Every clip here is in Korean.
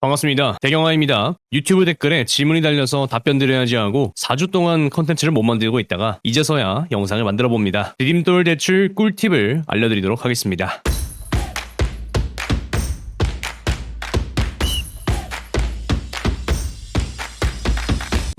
반갑습니다. 대경화입니다. 유튜브 댓글에 질문이 달려서 답변 드려야지 하고 4주 동안 컨텐츠를 못 만들고 있다가 이제서야 영상을 만들어 봅니다. 디딤돌 대출 꿀팁을 알려드리도록 하겠습니다.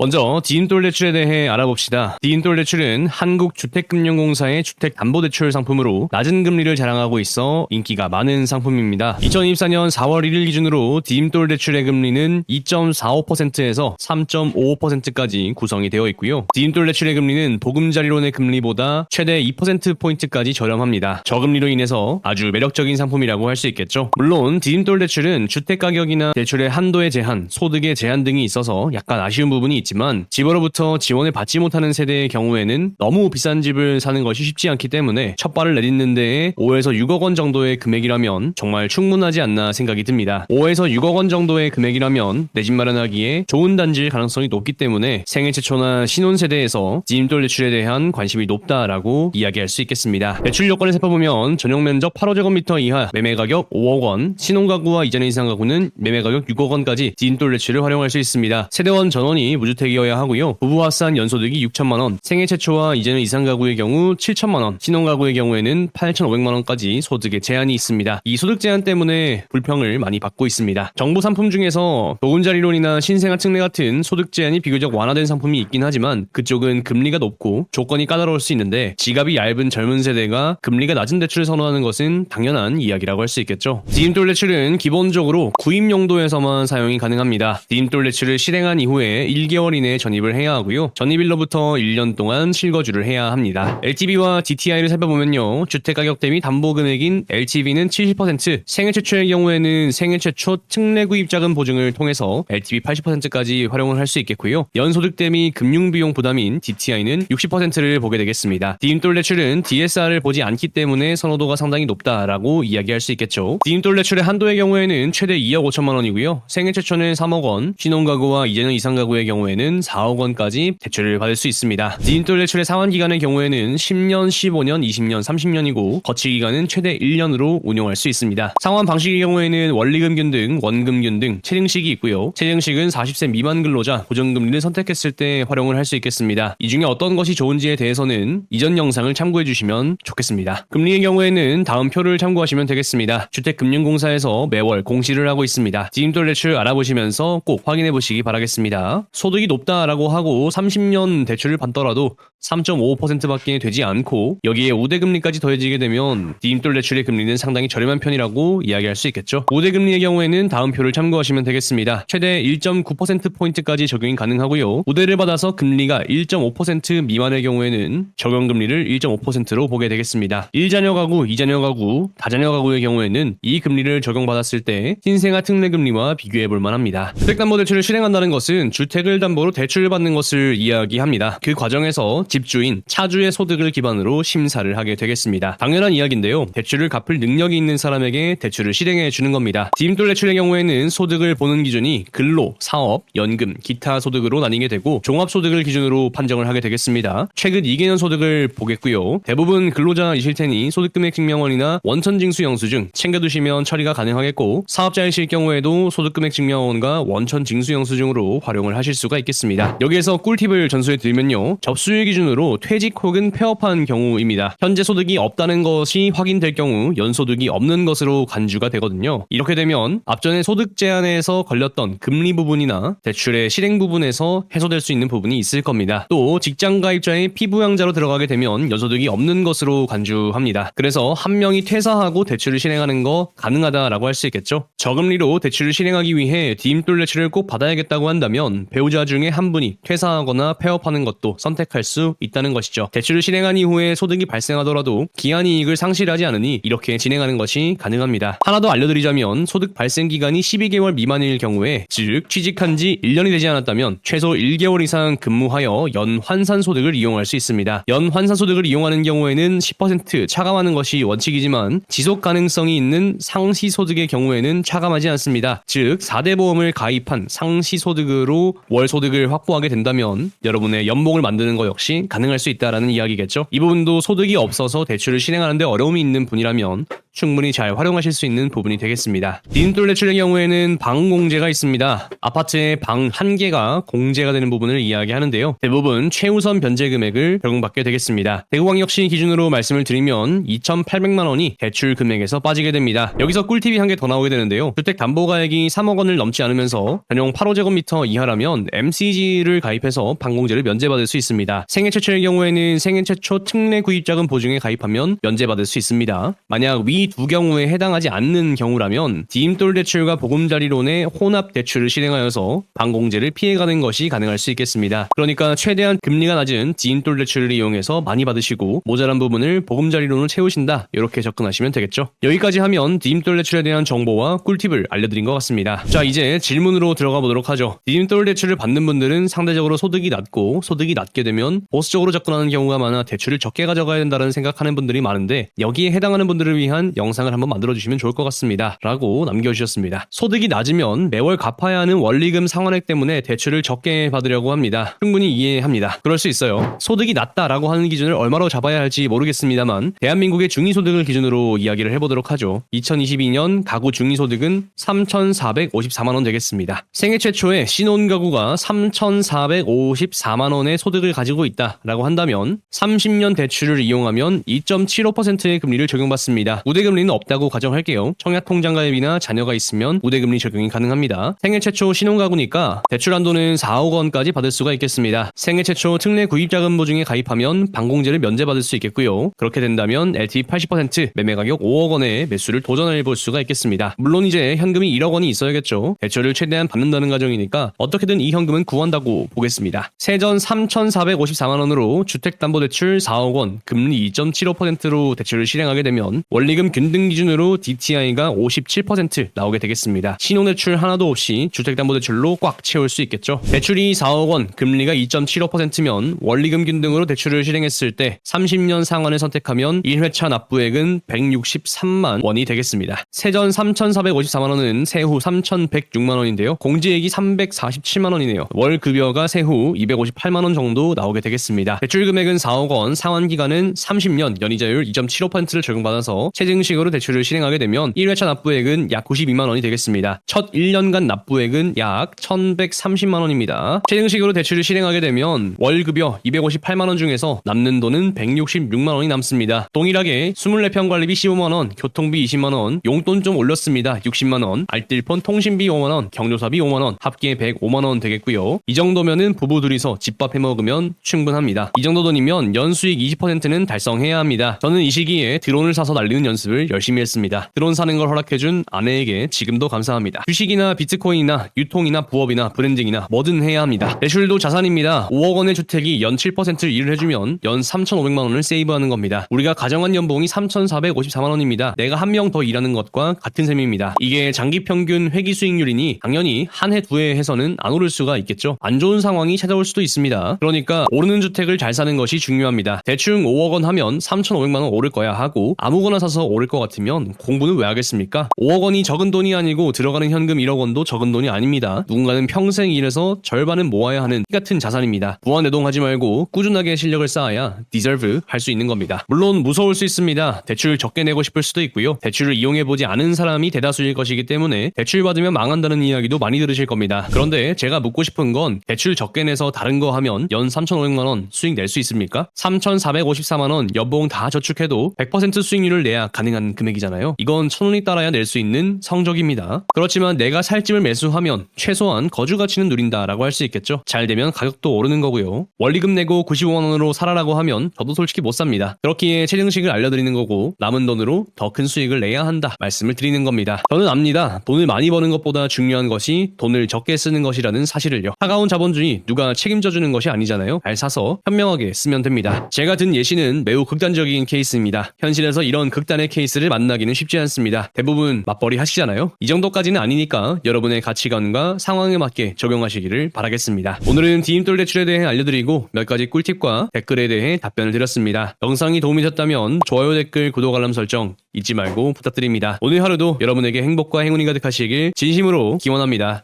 먼저 디딤돌 대출에 대해 알아봅시다. 디딤돌 대출은 한국주택금융공사의 주택담보대출 상품으로 낮은 금리를 자랑하고 있어 인기가 많은 상품입니다. 2024년 4월 1일 기준으로 디딤돌 대출의 금리는 2.45%에서 3.55%까지 구성이 되어 있고요. 디딤돌 대출의 금리는 보금자리론의 금리보다 최대 2%포인트까지 저렴합니다. 저금리로 인해서 아주 매력적인 상품이라고 할 수 있겠죠. 물론 디딤돌 대출은 주택가격이나 대출의 한도의 제한, 소득의 제한 등이 있어서 약간 아쉬운 부분이 있 지만 집으로부터 지원을 받지 못하는 세대의 경우에는 너무 비싼 집을 사는 것이 쉽지 않기 때문에 첫 발을 내딛는 데에 5에서 6억 원 정도의 금액이라면 정말 충분하지 않나 생각이 듭니다. 5에서 6억 원 정도의 금액이라면 내 집 마련하기에 좋은 단지일 가능성이 높기 때문에 생애 최초나 신혼 세대에서 디딤돌 대출에 대한 관심이 높다라고 이야기할 수 있겠습니다. 대출 요건을 살펴보면 전용 면적 8호제곱미터 이하 매매 가격 5억 원, 신혼 가구와 이전 이상 가구는 매매 가격 6억 원까지 디딤돌 대출을 활용할 수 있습니다. 세대원 전원이 무주택 이어야 하고요. 부부 합산 연소득이 6천만 원, 생애 최초와 이전 이상 가구의 경우 7천만 원, 신혼 가구의 경우에는 8,500만 원까지 소득에 제한이 있습니다. 이 소득 제한 때문에 불평을 많이 받고 있습니다. 정부 상품 중에서 보금자리론이나 신생아 특례 같은 소득 제한이 비교적 완화된 상품이 있긴 하지만 그쪽은 금리가 높고 조건이 까다로울 수 있는데 지갑이 얇은 젊은 세대가 금리가 낮은 대출을 선호하는 것은 당연한 이야기라고 할 수 있겠죠. 디딤돌 대출은 기본적으로 구입 용도에서만 사용이 가능합니다. 디딤돌 대출을 실행한 이후에 1개월 이내에 전입을 해야 하고요. 전입일로부터 1년 동안 실거주를 해야 합니다. LTV와 DTI를 살펴보면요. 주택 가격 대비 담보 금액인 LTV는 70%, 생애 최초의 경우에는 생애 최초 특례 구입 자금 보증을 통해서 LTV 80%까지 활용을 할 수 있겠고요. 연소득 대비 금융 비용 부담인 DTI는 60%를 보게 되겠습니다. 디딤돌 대출은 DSR을 보지 않기 때문에 선호도가 상당히 높다라고 이야기할 수 있겠죠. 디딤돌 대출의 한도의 경우에는 최대 2억 5천만 원이고요. 생애 최초는 3억 원, 신혼가구와 2년 이상 가구의 경우에 는 4억 원까지 대출을 받을 수 있습니다. 디딤돌 대출의 상환 기간의 경우에는 10년, 15년, 20년, 30년이고 거치 기간은 최대 1년으로 운용할 수 있습니다. 상환 방식의 경우에는 원리금균 등 원금균 등 체증식이 있고요. 체증식은 40세 미만 근로자 고정금리를 선택했을 때 활용을 할 수 있겠습니다. 이 중에 어떤 것이 좋은지에 대해서는 이전 영상을 참고해 주시면 좋겠습니다. 금리의 경우에는 다음 표를 참고하시면 되겠습니다. 주택금융공사에서 매월 공시를 하고 있습니다. 디딤돌 대출 알아보시면서 꼭 확인해 보시기 바라겠습니다. 소득 이 높다라고 하고 30년 대출을 받더라도 3.55%밖에 되지 않고 여기에 우대금리까지 더해지게 되면 디딤돌 대출의 금리는 상당히 저렴한 편이라고 이야기할 수 있겠죠. 우대금리의 경우에는 다음 표를 참고하시면 되겠습니다. 최대 1.9%포인트까지 적용이 가능하고요. 우대를 받아서 금리가 1.5% 미만의 경우에는 적용금리를 1.5%로 보게 되겠습니다. 1자녀 가구, 2자녀 가구, 다자녀 가구의 경우에는 이 금리를 적용받았을 때 신생아 특례금리와 비교해 볼 만 합니다. 주택담보대출을 실행한다는 것은 주택을 담보로 대출을 받는 것을 이야기합니다. 그 과정에서 집주인, 차주의 소득을 기반으로 심사를 하게 되겠습니다. 당연한 이야기인데요. 대출을 갚을 능력이 있는 사람에게 대출을 실행해 주는 겁니다. 디딤돌 대출의 경우에는 소득을 보는 기준이 근로, 사업, 연금, 기타 소득으로 나뉘게 되고 종합소득을 기준으로 판정을 하게 되겠습니다. 최근 2개년 소득을 보겠고요. 대부분 근로자이실 테니 소득금액 증명원이나 원천징수 영수증 챙겨두시면 처리가 가능하겠고 사업자이실 경우에도 소득금액 증명원과 원천징수 영수증으로 활용을 하실 수가 있겠습니다. 여기에서 꿀팁을 전수해 드리면요. 접수일 기준 으로 퇴직 혹은 폐업한 경우입니다. 현재 소득이 없다는 것이 확인될 경우 연소득이 없는 것으로 간주가 되거든요. 이렇게 되면 앞전에 소득 제한에서 걸렸던 금리 부분이나 대출의 실행 부분에서 해소될 수 있는 부분이 있을 겁니다. 또 직장 가입자의 피부양자로 들어가게 되면 연소득이 없는 것으로 간주합니다. 그래서 한 명이 퇴사하고 대출을 실행하는 거 가능하다라고 할 수 있겠죠. 저금리로 대출을 실행하기 위해 디딤돌 대출을 꼭 받아야겠다고 한다면 배우자 중에 한 분이 퇴사하거나 폐업하는 것도 선택할 수 있다는 것이죠. 대출을 실행한 이후에 소득이 발생하더라도 기한 이익을 상실하지 않으니 이렇게 진행하는 것이 가능합니다. 하나 더 알려드리자면 소득 발생 기간이 12개월 미만일 경우에 즉 취직한 지 1년이 되지 않았다면 최소 1개월 이상 근무하여 연 환산 소득을 이용할 수 있습니다. 연 환산 소득을 이용하는 경우에는 10% 차감하는 것이 원칙이지만 지속 가능성이 있는 상시 소득의 경우에는 차감하지 않습니다. 즉 4대 보험을 가입한 상시 소득으로 월 소득을 확보하게 된다면 여러분의 연봉을 만드는 것 역시 게 가능할 수 있다라는 이야기겠죠. 이 부분도 소득이 없어서 대출을 실행하는데 어려움이 있는 분이라면 충분히 잘 활용하실 수 있는 부분이 되겠습니다. 디딤돌 대출의 경우에는 방 공제가 있습니다. 아파트의 방 한 개가 공제가 되는 부분을 이야기하는데요. 대부분 최우선 변제 금액을 적용받게 되겠습니다. 대구광역시 기준으로 말씀을 드리면 2,800만 원이 대출 금액에서 빠지게 됩니다. 여기서 꿀팁이 한 개 더 나오게 되는데요. 주택담보가액이 3억 원을 넘지 않으면서 전용 8호제곱미터 이하라면 MCG를 가입해서 방공제를 면제받을 수 있습니다. 생애 최초의 경우에는 생애 최초 특례 구입자금 보증에 가입하면 면제받을 수 있습니다. 만약 위 두 경우에 해당하지 않는 경우라면 디임돌 대출과 보금자리론의 혼합 대출을 실행하여서 방공제를 피해가는 것이 가능할 수 있겠습니다. 그러니까 최대한 금리가 낮은 디임돌 대출을 이용해서 많이 받으시고 모자란 부분을 보금자리론을 채우신다 이렇게 접근하시면 되겠죠. 여기까지 하면 디임돌 대출에 대한 정보와 꿀팁을 알려드린 것 같습니다. 자 이제 질문으로 들어가 보도록 하죠. 디임돌 대출을 받는 분들은 상대적으로 소득이 낮고 소득이 낮게 되면 보 수적으로 접근하는 경우가 많아 대출을 적게 가져가야 된다는 생각하는 분들이 많은데 여기에 해당하는 분들을 위한 영상을 한번 만들어 주시면 좋을 것 같습니다. 라고 남겨주셨습니다. 소득이 낮으면 매월 갚아야 하는 원리금 상환액 때문에 대출을 적게 받으려고 합니다. 충분히 이해합니다. 그럴 수 있어요. 소득이 낮다라고 하는 기준을 얼마로 잡아야 할지 모르겠습니다만 대한민국의 중위소득을 기준으로 이야기를 해보도록 하죠. 2022년 가구 중위소득은 3,454만 원 되겠습니다. 생애 최초에 신혼가구가 3,454만 원의 소득을 가지고 있다 라고 한다면 30년 대출을 이용하면 2.75%의 금리를 적용받습니다. 우대금리는 없다고 가정할게요. 청약통장가입이나 자녀가 있으면 우대금리 적용이 가능합니다. 생애 최초 신혼가구니까 대출 한도는 4억 원까지 받을 수가 있겠습니다. 생애 최초 특례 구입자금 보증에 가입하면 방공제를 면제받을 수 있겠고요. 그렇게 된다면 LTV 80% 매매 가격 5억 원의 매수를 도전해 볼 수가 있겠습니다. 물론 이제 현금이 1억 원이 있어야겠죠. 대출을 최대한 받는다는 가정이니까 어떻게든 이 현금은 구한다고 보겠습니다. 세전 3,454만 원으로 주택담보대출 4억 원, 금리 2.75%로 대출을 실행하게 되면 원리금 균등 기준으로 DTI가 57% 나오게 되겠습니다. 신용대출 하나도 없이 주택담보대출로 꽉 채울 수 있겠죠. 대출이 4억 원, 금리가 2.75%면 원리금 균등으로 대출을 실행했을 때 30년 상환을 선택하면 1회차 납부액은 163만 원이 되겠습니다. 세전 3,454만 원은 세후 3,106만 원인데요. 공제액이 347만 원이네요. 월 급여가 세후 258만 원 정도 나오게 되겠습니다. 대출 금액은 4억 원, 상환 기간은 30년, 연이자율 2.75%를 적용받아서 체증식으로 대출을 실행하게 되면 1회차 납부액은 약 92만 원이 되겠습니다. 첫 1년간 납부액은 약 1,130만 원입니다. 체증식으로 대출을 실행하게 되면 월 급여 258만 원 중에서 남는 돈은 166만 원이 남습니다. 동일하게 24평 관리비 15만 원, 교통비 20만 원, 용돈 좀 올렸습니다. 60만 원, 알뜰폰 통신비 5만 원, 경조사비 5만 원, 합계 105만 원 되겠고요. 이 정도면은 부부 둘이서 집밥 해 먹으면 충분 합니다. 이 정도 돈이면 연수익 20%는 달성해야 합니다. 저는 이 시기에 드론을 사서 날리는 연습을 열심히 했습니다. 드론 사는 걸 허락해준 아내에게 지금도 감사합니다. 주식이나 비트코인이나 유통이나 부업이나 브랜딩이나 뭐든 해야 합니다. 대출도 자산입니다. 5억 원의 주택이 연 7% 일을 해주면 연 3,500만 원을 세이브하는 겁니다. 우리가 가정한 연봉이 3,454만 원입니다. 내가 한 명 더 일하는 것과 같은 셈입니다. 이게 장기 평균 회기 수익률이니 당연히 한 해 두 해 해서는 안 오를 수가 있겠죠. 안 좋은 상황이 찾아올 수도 있습니다. 그러니까 오르는 주택을 잘 사는 것이 중요합니다. 대충 5억 원 하면 3,500만 원 오를 거야 하고 아무거나 사서 오를 것 같으면 공부는 왜 하겠습니까? 5억 원이 적은 돈이 아니고 들어가는 현금 1억 원도 적은 돈이 아닙니다. 누군가는 평생 일해서 절반은 모아야 하는 이 같은 자산입니다. 무한내동하지 말고 꾸준하게 실력을 쌓아야 디저브 할 수 있는 겁니다. 물론 무서울 수 있습니다. 대출 적게 내고 싶을 수도 있고요. 대출을 이용해보지 않은 사람이 대다수일 것이기 때문에 대출 받으면 망한다는 이야기도 많이 들으실 겁니다. 그런데 제가 묻고 싶은 건 대출 적게 내서 다른 거 하면 연 3,500만 원 수익 낼 수 있습니까? 3,454만 원 연봉 다 저축해도 100% 수익률을 내야 가능한 금액이잖아요. 이건 천 원이 따라야 낼 수 있는 성적입니다. 그렇지만 내가 살 집을 매수하면 최소한 거주 가치는 누린다라고 할 수 있겠죠. 잘 되면 가격도 오르는 거고요. 원리금 내고 95만 원으로 살아라고 하면 저도 솔직히 못 삽니다. 그렇기에 체증식을 알려드리는 거고 남은 돈으로 더 큰 수익을 내야 한다 말씀을 드리는 겁니다. 저는 압니다. 돈을 많이 버는 것보다 중요한 것이 돈을 적게 쓰는 것이라는 사실을요. 차가운 자본주의 누가 책임져 주는 것이 아니잖아요. 잘 사서 현명하게 쓰면 됩니다. 제가 든 예시는 매우 극단적인 케이스입니다. 현실에서 이런 극단의 케이스를 만나기는 쉽지 않습니다. 대부분 맞벌이 하시잖아요. 이 정도까지는 아니니까 여러분의 가치관과 상황에 맞게 적용하시기를 바라겠습니다. 오늘은 디임돌 대출에 대해 알려드리고 몇 가지 꿀팁과 댓글에 대해 답변을 드렸습니다. 영상이 도움이 됐다면 좋아요, 댓글, 구독, 알람 설정 잊지 말고 부탁드립니다. 오늘 하루도 여러분에게 행복과 행운이 가득하시길 진심으로 기원합니다.